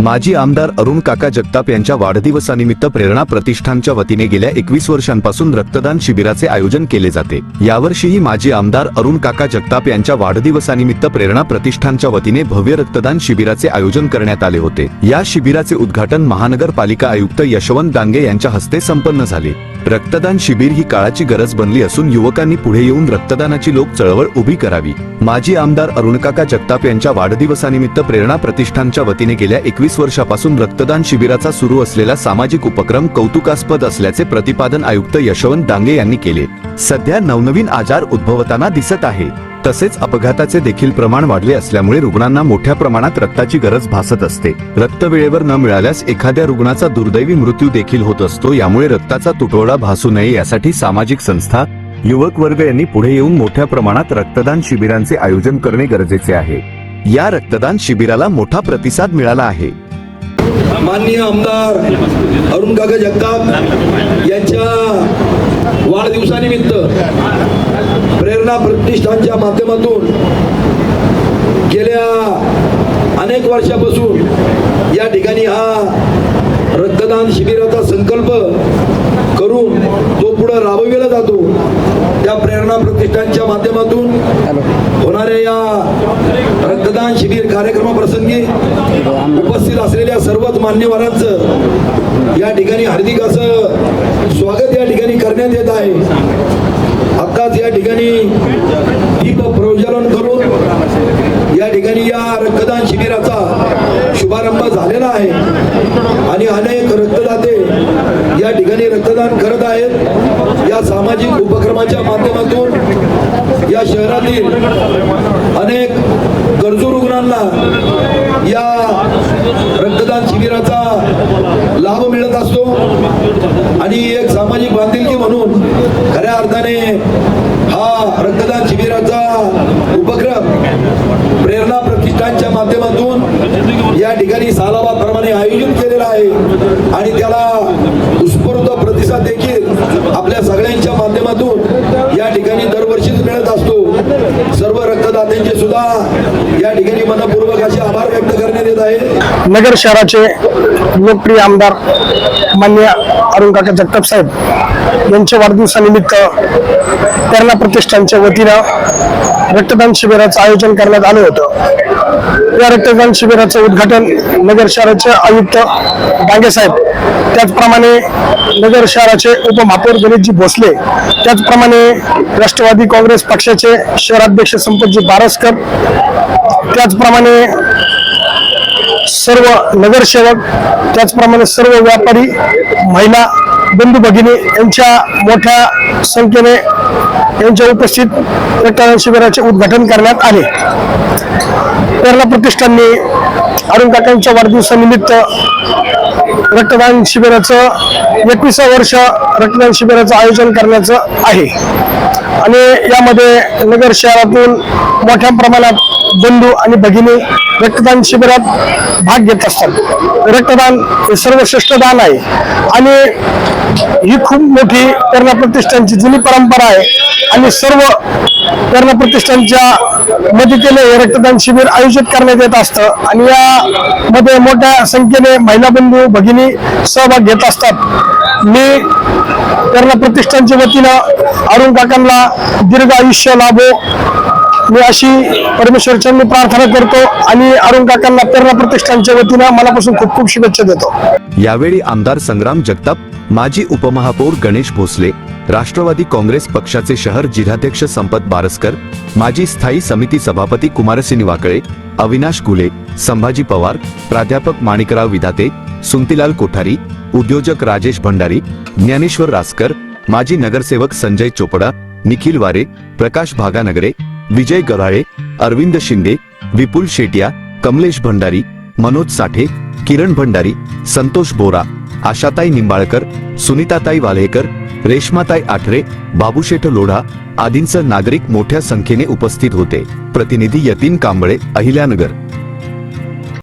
माजी आमदार अरुण काका जगताप यांच्या वाढदिवसानिमित्त प्रेरणा प्रतिष्ठानच्या वतीने गेल्या एकवीस वर्षांपासून रक्तदान शिबिराचे आयोजन केले जाते. यावर्षीही माजी आमदार अरुण काका जगताप यांच्या वाढदिवसानिमित्त प्रेरणा प्रतिष्ठानच्या वतीने भव्य रक्तदान शिबिराचे आयोजन करण्यात आले होते. या शिबिराचे उद्घाटन महानगरपालिका आयुक्त यशवंत डांगे यांच्या हस्ते संपन्न झाले. रक्तदान शिबिर ही काळाची गरज बनली असून युवकांनी पुढे येऊन रक्तदानाची लोक चळवळ उभी करावी. माजी आमदार अरुणकाका जगताप यांच्या वाढदिवसानिमित्त प्रेरणा प्रतिष्ठानच्या वतीने गेल्या एकवीस वर्षापासून रक्तदान शिबिराचा सुरू असलेला सामाजिक उपक्रम कौतुकास्पद असल्याचे प्रतिपादन आयुक्त यशवंत डांगे यांनी केले. सध्या नवनवीन आजार उद्भवताना दिसत आहे. तसेच अपघाताचे देखील प्रमाण वाढले असल्यामुळे रुग्णांना मोठ्या प्रमाणात रक्ताची गरज भासत असते. रक्त वेळेवर न मिळाल्यास एखाद्या रुग्णाचा दुर्दैवी मृत्यू देखील होत असतो यामुळे रक्ताचा तुटवडा भासू नये यासाठी सामाजिक संस्था युवक वर्ग यांनी पुढे येऊन मोठ्या प्रमाणात रक्तदान शिबिरांचे आयोजन करणे गरजेचे आहे. या रक्तदान शिबिराला मोठा प्रतिसाद मिळाला आहे. माननीय आमदार अरुण काका जगताप यांच्या वाढदिवसानिमित्त प्रेरणा प्रतिष्ठानच्या माध्यमातून गेल्या अनेक वर्षापासून या ठिकाणी हा रक्तदान शिबिराचा संकल्प करून तो पुढे राबविला जातो. त्या प्रेरणा प्रतिष्ठानच्या माध्यमातून होणाऱ्या या रक्तदान शिबिर कार्यक्रमाप्रसंगी उपस्थित असलेल्या सर्वच मान्यवरांचं या ठिकाणी हार्दिक असं स्वागत या ठिकाणी करण्यात येत आहे. आत्ताच या ठिकाणी दीप प्रज्वलन करून या ठिकाणी या रक्तदान शिबिराचा शुभारंभ झालेला आहे. आणि अनेक रक्तदाते या ठिकाणी रक्तदान करत आहेत. या सामाजिक उपक्रमाच्या माध्यमातून या शहरातील अनेक गरजू रुग्णांना या रक्तदान शिबिराचा लाभ मिळत असतो. रक्तदान शिबिराचा उपक्रम प्रेरणा प्रतिष्ठानच्या माध्यमातून या ठिकाणी सालाबादप्रमाणे आयोजित केलेला आहे. आणि त्याला उत्स्फूर्त प्रतिसाद देखील आपल्या सगळ्यांच्या माध्यमातून या ठिकाणी दरवर्षीच मिळत असतो. सर्व रक्तदात्यांचे सुद्धा या ठिकाणी मनपूर्वक असे आभार व्यक्त करण्यात येत आहे. नगर शहराचे लोकप्रिय आमदार मान्य अरुण काका जगताप साहेब यांच्या वाढदिवसानिमित्त कर्णा प्रतिष्ठानच्या वतीनं रक्तदान शिबिराचं आयोजन करण्यात आलं होतं. या रक्तदान शिबिराचं उद्घाटन नगर शहराचे आयुक्त डांगे साहेब त्याचप्रमाणे नगर शहराचे उपमहापौर गणेशजी भोसले त्याचप्रमाणे राष्ट्रवादी काँग्रेस पक्षाचे शहराध्यक्ष संपतजी बारसकर त्याचप्रमाणे सर्व नगरसेवक त्याचप्रमाणे सर्व व्यापारी महिला बंधू भगिनी यांच्या मोठ्या संख्येने यांच्या उपस्थित रक्तदान शिबिराचे उद्घाटन करण्यात आले. प्रेरणा प्रतिष्ठानने अरुण काकांच्या वाढदिवसानिमित्त रक्तदान शिबिराचं एकविसावं वर्ष रक्तदान शिबिराचं आयोजन करण्याचं आहे. आणि यामध्ये नगर शहरातून मोठ्या प्रमाणात बंधू आणि भगिनी रक्तदान शिबिरात भाग घेत असतात. रक्तदान हे सर्वश्रेष्ठ दान आहे. आणि ही खूप मोठी कर्ण प्रतिष्ठानची जुनी परंपरा आहे. आणि सर्व कर्ण प्रतिष्ठानच्या मदतीने हे रक्तदान शिबिर आयोजित करण्यात येत असतं. आणि यामध्ये मोठ्या संख्येने महिला बंधू भगिनी सहभाग घेत असतात. मी कर्ण प्रतिष्ठानच्या वतीनं अरुण काकांना दीर्घ आयुष्य लाभो. मी अशी परमेश्वरच्या मी प्रार्थना करतो आणि अरुण काकांना प्रेरणा प्रतिष्ठानच्या वतीनं मनापासून खूप खूप शुभेच्छा देतो. यावेळी आमदार संग्राम जगताप माजी उपमहापौर गणेश भोसले राष्ट्रवादी काँग्रेस पक्षाचे शहर जिल्हाध्यक्ष संपत बारसकर माजी स्थायी समिती सभापती कुमारसिनी वाकळे अविनाश गुले संभाजी पवार प्राध्यापक माणिकराव विधाते सुंतीलाल कोठारी उद्योजक राजेश भंडारी ज्ञानेश्वर रासकर माजी नगरसेवक संजय चोपडा निखिल वारे प्रकाश भागानगरे विजय गव्हाळे अरविंद शिंदे विपुल शेटिया कमलेश भंडारी मनोज साठे किरण भंडारी संतोष बोरा आशाताई निंबाळकर सुनीताताई वाल्हेकर रेश्माताई आठरे बाबूशेठ लोढा आदींसह नागरिक मोठ्या संख्येने उपस्थित होते. प्रतिनिधी यतीन कांबळे अहिल्यानगर.